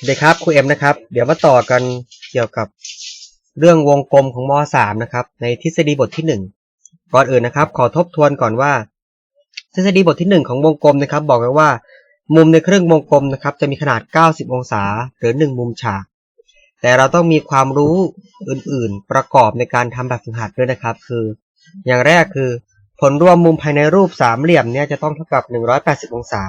สวัสดีครับครูเอ็มนะครับ เดี๋ยวมาต่อกันเกี่ยวกับเรื่องวงกลมของม .3 นะครับ ในทฤษฎีบทที่ 1 ก่อนอื่นนะครับ ขอทบทวนก่อนว่า ทฤษฎีบทที่ 1 ของวงกลมนะครับ บอกไว้ว่า มุมในครึ่งวงกลมนะครับ จะมีขนาด 90 องศา หรือ 1 มุมฉาก แต่เราต้องมีความรู้อื่นๆ ประกอบในการทำแบบฝึกหัดด้วยนะครับ คือ อย่างแรกคือ ผลรวมมุมภายในรูปสามเหลี่ยมเนี่ยจะต้องเท่ากับ 180 องศา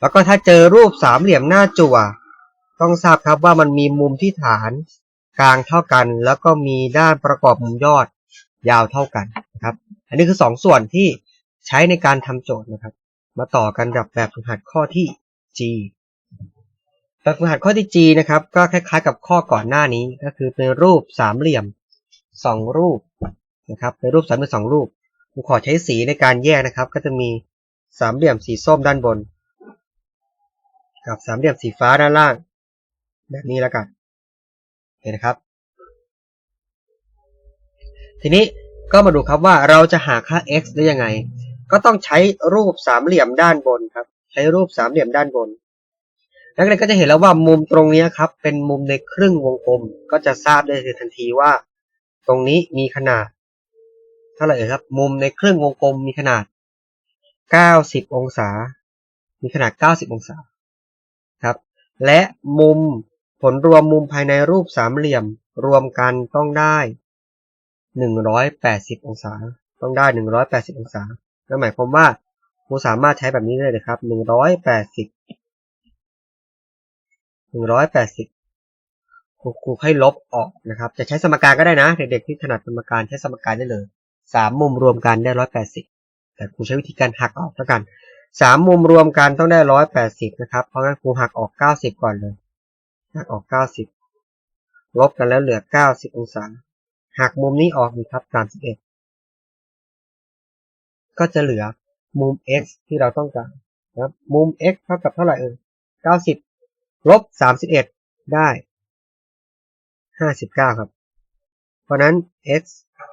แล้วก็ถ้าเจอรูปสามเหลี่ยมหน้าจั่ว ต้องทราบครับว่ามันมีมุมที่ฐานกลางเท่ากัน แล้วก็มีด้านประกอบมุมยอดยาวเท่ากันนะครับ อันนี้คือสองส่วนที่ใช้ในการทำโจทย์นะครับ มาต่อกันกับแบบฝึกหัดข้อที่ G แบบฝึกหัดข้อที่ G นะครับ ก็คล้ายๆ กับข้อก่อนหน้านี้ก็คือเป็นรูปสามเหลี่ยมสองรูปนะครับเป็นรูปสามเหลี่ยมสองรูปผมขอใช้สีในการแยกนะครับ ก็จะมีสามเหลี่ยมสีส้มด้านบน กับสามเหลี่ยมสีฟ้าด้านล่าง แบบนี้แล้วกันเห็นนะครับ ทีนี้ก็มาดูครับว่าเราจะหาค่า x ได้ยังไง ก็ต้องใช้รูปสามเหลี่ยมด้านบนครับ ใช้รูปสามเหลี่ยมด้านบน นักเรียนก็จะเห็นแล้วว่ามุมตรงนี้ครับ เป็นมุมในครึ่งวงกลม ก็จะทราบได้เลยทันทีว่า ตรงนี้มีขนาดเท่าไหร่ครับ มุมในครึ่งวงกลมมีขนาด 90 องศา มีขนาด 90 องศาครับ และมุม ผลรวมมุมภายในรูปสามเหลี่ยม รวมกันต้องได้180องศา ต้องได้180องศานั่นหมายความว่าครูสามารถใช้แบบนี้ได้เลยครับ180 180ครูครูให้ลบออกนะครับ จะใช้สมการก็ได้นะ เด็กๆที่ถนัดสมการใช้สมการได้เลยสามมุมรวมกันได้180แต่ครูใช้วิธีการหักออกแล้วกันสามมุมรวมกันต้องได้180นะครับ เพราะงั้นครูหักออก90ก่อนเลย หักออก 90 ลบกันแล้วเหลือ 90 องศา หักมุมนี้ออกดีครับ 31 ก็จะเหลือมุม x ที่เราต้องการนะครับ มุม x เท่ากับเท่าไหร่เอ่ย90 ลบ 31 ได้ 59 ครับ เพราะนั้น x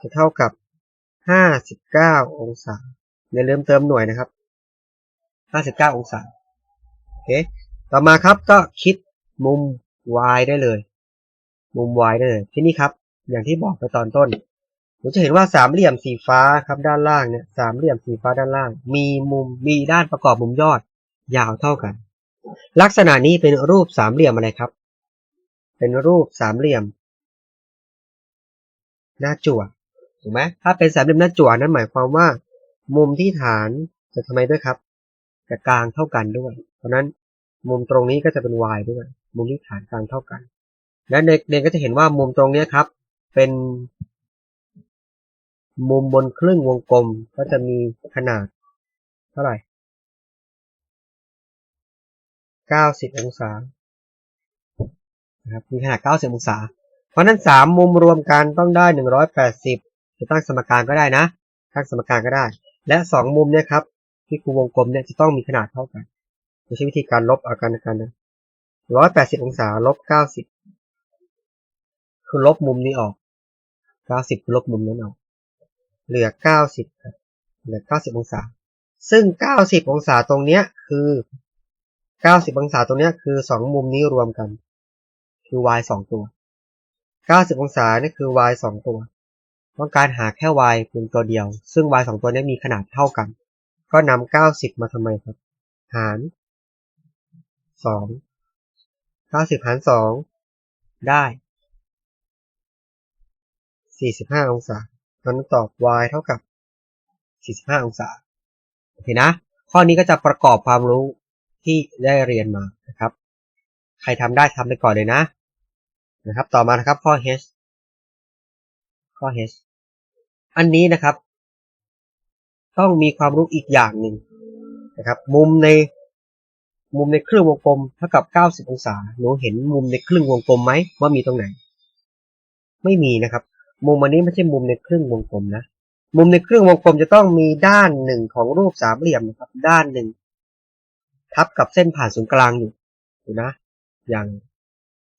จะเท่ากับ 59 องศาอย่าลืมเติมหน่วยนะครับ 59 องศา โอเค ต่อมาครับก็คิดมุม y ได้เลย มุม y ได้เลยที่นี่ครับ อย่างที่บอกไปตอนต้นเราจะเห็นว่าสามเหลี่ยมสีฟ้าครับด้านล่างเนี่ยสามเหลี่ยมสีฟ้าด้านล่าง มีมุมมีด้านประกอบมุมยอดยาวเท่ากัน ลักษณะนี้เป็นรูปสามเหลี่ยมอะไรครับ เป็นรูปสามเหลี่ยม หน้าจั่วถูกไหมถ้าเป็นสามเหลี่ยมหน้าจั่วนั้นหมายความว่า มุมที่ฐานจะทำไมด้วยครับ จะกลางเท่ากันด้วย เพราะนั้นมุมตรงนี้ก็จะเป็น y ด้วย มุมที่ฐานกลางเท่ากัน และเด็กๆก็จะเห็นว่ามุมตรงนี้ครับ เป็น มุมบนครึ่งวงกลมก็จะมีขนาด เท่าไหร่ 90 องศานะครับมีขนาด 90 องศา เพราะนั้น 3 มุมรวมกันต้องได้ 180 จะตั้งสมการก็ได้นะ ตั้งสมการก็ได้ และ 2 มุมเนี่ยครับ ที่ครูวงกลมเนี่ยจะต้องมีขนาดเท่ากันใช้วิธีการลบเอากันกันนะ 180องศาลบ90คือลบมุมนี้ออก90คือลบมุมนั้นออก เหลือ90ครับเหลือ90องศา ซึ่ง90องศาตรงเนี้ยคือ90องศาตรงเนี้ยคือ2มุมนี้รวมกัน คือ y 2ตัว90องศานี่คือ y 2ตัว ต้องการหาแค่ y เพียงตัวเดียว ซึ่ง y 2ตัวนี้มีขนาดเท่ากัน ก็นำ90มาทำไมครับ หารสอง 2 90หาร2ได้45องศามันตอบ y เท่ากับ45องศาโอเคนะ ข้อนี้ก็จะประกอบความรู้ที่ได้เรียนมานะครับ ใครทำได้ทำไปก่อนเลยนะ นะครับ ต่อมานะครับข้อ h ข้อ h อันนี้นะครับ ต้องมีความรู้อีกอย่างหนึ่งนะครับ มุมใน มุมในครึ่งวงกลมเท่ากับ 90 องศา หนูเห็นมุมในครึ่งวงกลมไหมว่ามีตรงไหน ไม่มีนะครับ มุมอันนี้ไม่ใช่มุมในครึ่งวงกลมนะ มุมในครึ่งวงกลมจะต้องมีด้านหนึ่งของรูปสามเหลี่ยมนะครับ ด้านหนึ่งทับกับเส้นผ่านศูนย์กลางอยู่ถูกนะ อย่าง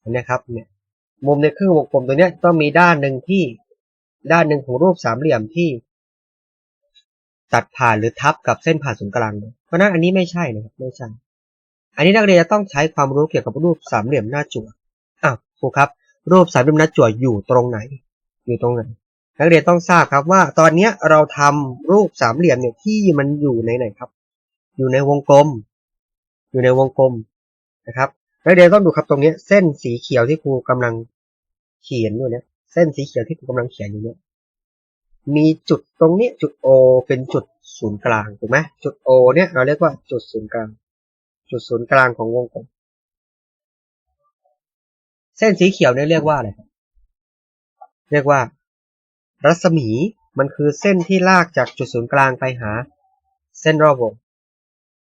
นนี้ครับ เนี่ย มุมในครึ่งวงกลมตัวเนี้ยต้องมีด้านหนึ่งที่ด้านหนึ่งของรูปสามเหลี่ยมที่ ตัดผ่านหรือทับกับเส้นผ่านศูนย์กลาง เพราะนั้นอันนี้ไม่ใช่นะครับ ไม่ใช่ อันนี้นักเรียนจะต้องใช้ความรู้เกี่ยวกับรูปสามเหลี่ยมหน้าจั่วอ้าวครูครับ รูปสามเหลี่ยมหน้าจั่วอยู่ตรงไหน อยู่ตรงไหน นักเรียนต้องทราบครับว่า ตอนเนี้ยเราทำรูปสามเหลี่ยมเนี่ยที่มันอยู่ในไหนครับ อยู่ในวงกลม อยู่ในวงกลมนะครับ นักเรียนต้องดูครับตรงนี้เส้นสีเขียวที่ครูกำลังเขียนอยู่เนี่ย เส้นสีเขียวที่ครูกำลังเขียนอยู่เนี่ยมีจุดตรงนี้จุด O เป็นจุดศูนย์กลางถูกไหมจุด O เนี่ยเราเรียกว่าจุดศูนย์กลาง จุดศูนย์กลางของวงกลม เส้นสีเขียวเนี่ยเรียกว่าอะไรเรียกว่า รัศมีมันคือเส้นที่ลากจากจุดศูนย์กลางไปหา เส้นรอบวง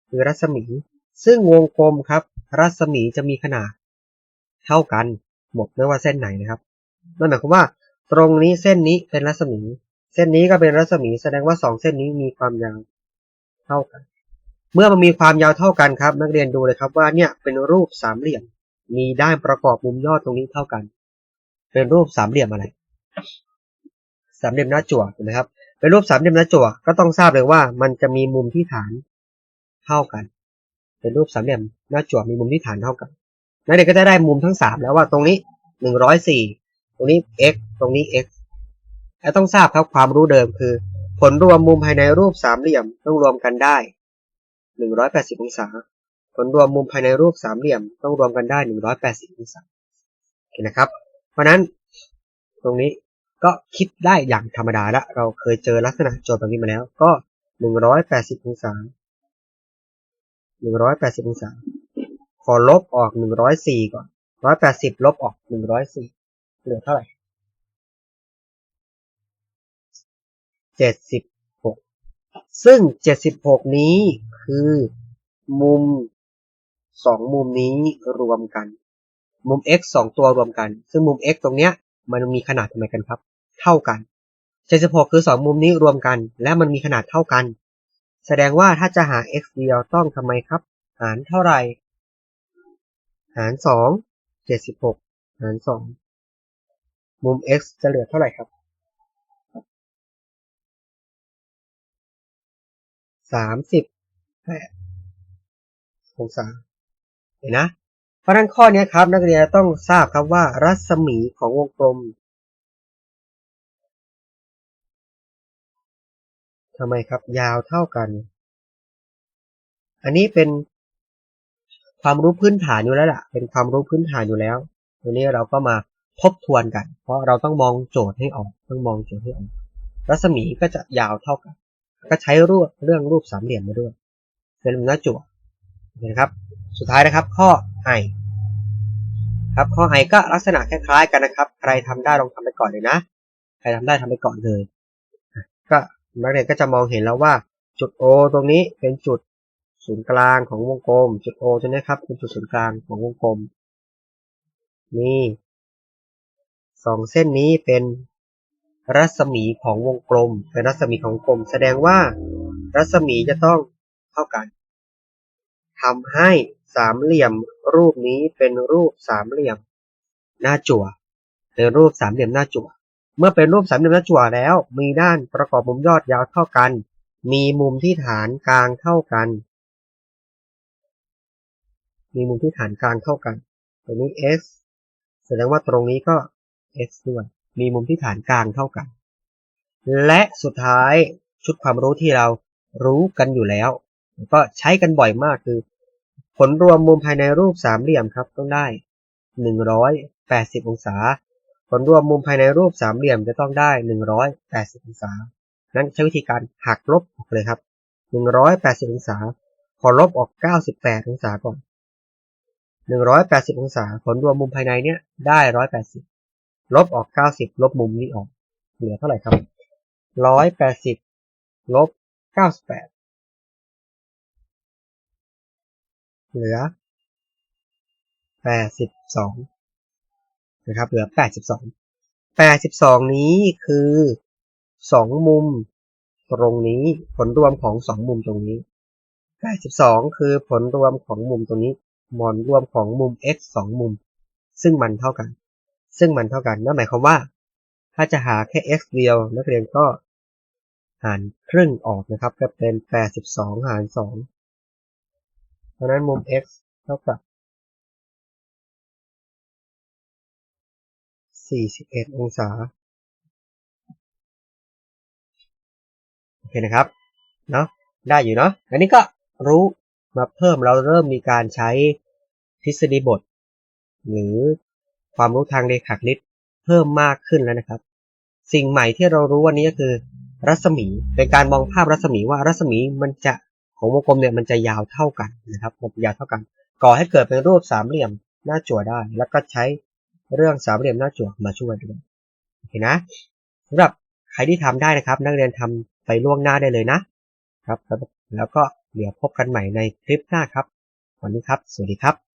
คือรัศมี ซึ่งวงกลมครับ รัศมีจะมีขนาด เท่ากันหมดไม่ว่าเส้นไหนนะครับนั่นหมายความว่า ตรงนี้เส้นนี้เป็นรัศมี เส้นนี้ก็เป็นรัศมีแสดงว่าสองเส้นนี้มีความยาวเท่ากัน เมื่อมันมีความยาวเท่ากันครับ นักเรียนดูเลยครับว่าเนี่ยเป็นรูปสามเหลี่ยม มีด้านประกอบมุมยอดตรงนี้เท่ากัน เป็นรูปสามเหลี่ยมอะไร สามเหลี่ยมหน้าจั่วถูกไหมครับเป็นรูปสามเหลี่ยมหน้าจั่วก็ต้องทราบเลยว่ามันจะมีมุมที่ฐานเท่ากัน เป็นรูปสามเหลี่ยมหน้าจั่วมีมุมที่ฐานเท่ากันนักเรียนก็จะได้มุมทั้งสามแล้วว่าตรงนี้หนึ่งร้อยสี่ตรงนี้ x ตรงนี้ x และต้องทราบครับความรู้เดิมคือ ผลรวมมุมภายในรูปสามเหลี่ยมต้องรวมกันได้ หนึ่งร้อยแปดสิบองศา ผลรวมมุมภายในรูปสามเหลี่ยมต้องรวมกันได้หนึ่งร้อยแปดสิบองศาโอเคนะครับ เพราะนั้นตรงนี้ก็คิดได้อย่างธรรมดาละ เราเคยเจอลักษณะโจทย์แบบนี้มาแล้ว ก็หนึ่งร้อยแปดสิบองศาหนึ่งร้อยแปดสิบองศา ขอลบออกหนึ่งร้อยสี่ก่อนร้อยแปดสิบลบออกหนึ่งร้อยสี่เหลือเท่าไหร่เจ็ดสิบ ซึ่งเจ็ดสิบหกนี้คือ มุมสองมุมนี้รวมกัน มุม x สองตัวรวมกัน ซึ่งมุม x ตรงเนี้ยมันมีขนาดทำไมกันครับ เท่ากัน 76 คือ 2 มุมนี้รวมกัน และมันมีขนาดเท่ากัน แสดงว่าถ้าจะหา x เดียวต้องทำไมครับ หารเท่าไหร่ หาร 2 76 หาร 2 มุม x จะเหลือเท่าไหร่ครับ 38องศาเห็นนะ เพราะฉะนั้นข้อนี้ครับ นักเรียนต้องทราบครับว่ารัศมีของวงกลมทำไมครับ ยาวเท่ากัน อันนี้เป็นความรู้พื้นฐานอยู่แล้วล่ะ เป็นความรู้พื้นฐานอยู่แล้ววันนี้เราก็มาทบทวนกัน เพราะเราต้องมองโจทย์ให้ออก ต้องมองโจทย์ให้ออก รัศมีก็จะยาวเท่ากัน ก็ใช้รูปเรื่องรูปสามเหลี่ยมมาด้วยเป็นหน้าจั่วนะครับ สุดท้ายนะครับ ข้อไอครับข้อไอก็ลักษณะคล้ายๆกันนะครับ ใครทำได้ลองทำไปก่อนเลยนะ ใครทำได้ทำไปก่อนเลย ก็นักเรียนก็จะมองเห็นแล้วว่าจุด O ตรงนี้เป็นจุดศูนย์กลางของวงกลม จุด O ตัวนี้ครับเป็นจุดศูนย์กลางของวงกลมนี่สองเส้นนี้เป็น รัศมีของวงกลมเป็นรัศมีของกลม แสดงว่า รัศมีจะต้องเท่ากันทำให้สามเหลี่ยมรูปนี้เป็นรูปสามเหลี่ยมหน้าจั่วเป็นรูปสามเหลี่ยมหน้าจั่วเมื่อเป็นรูปสามเหลี่ยมหน้าจั่วแล้ว มีด้านประกอบมุมยอดยาวเท่ากัน มีมุมที่ฐานกลางเท่ากัน มีมุมที่ฐานกลางเท่ากันตรงนี้ s แสดงว่าตรงนี้ก็ s ด้วย มีมุมที่ฐานกลางเท่ากัน และสุดท้ายชุดความรู้ที่เรารู้กันอยู่แล้ว ก็ใช้กันบ่อยมากคือ ผลรวมมุมภายในรูปสามเหลี่ยมครับต้องได้ 180 องศา ผลรวมมุมภายในรูปสามเหลี่ยมจะต้องได้ 180 องศา นั้นใช้วิธีการหักลบออกเลยครับ 180 องศา ขอลบออก 98 องศาก่อน 180 องศา ผลรวมมุมภายในเนี้ยได้ 180 ลบออก90ลบมุมนี้ออก เหลือเท่าไหร่ครับ180ลบ98เหลือ82นะครับเหลือ82 82นี้คือ2มุมตรงนี้ผลรวมของ2มุมตรงนี้82คือผลรวมของมุมตรงนี้มอนรวมของมุม x 2มุม ซึ่งมันเท่ากัน ซึ่งมันเท่ากันนั่นหมายความว่า ถ้าจะหาแค่ x เดียวนักเรียนก็หารครึ่งออกนะครับ ก็เป็น 82 หาร 2 เพราะนั้นมุม x เท่ากับสี่สิบเอ็ดองศา โอเคนะครับ เนาะได้อยู่เนาะ อันนี้ก็รู้มาเพิ่มเราเริ่มมีการใช้ทฤษฎีบท หรือ ความรู้ทางเรขาคณิตเพิ่มมากขึ้นแล้วนะครับ สิ่งใหม่ที่เรารู้วันนี้ก็คือ รัศมีเป็นการมองภาพรัศมีว่ารัศมีมันจะของวงกลมเนี่ยมันจะยาวเท่ากันนะครับมันยาวเท่ากัน ก่อให้เกิดเป็นรูปสามเหลี่ยมหน้าจั่วได้ แล้วก็ใช้เรื่องสามเหลี่ยมหน้าจั่วมาช่วยด้วยโอเคนะสำหรับใครที่ทำได้นะครับ นักเรียนทำไปล่วงหน้าได้เลยนะครับ แล้วก็เดี๋ยวพบกันใหม่ในคลิปหน้าครับ วันนี้ครับ สวัสดีครับ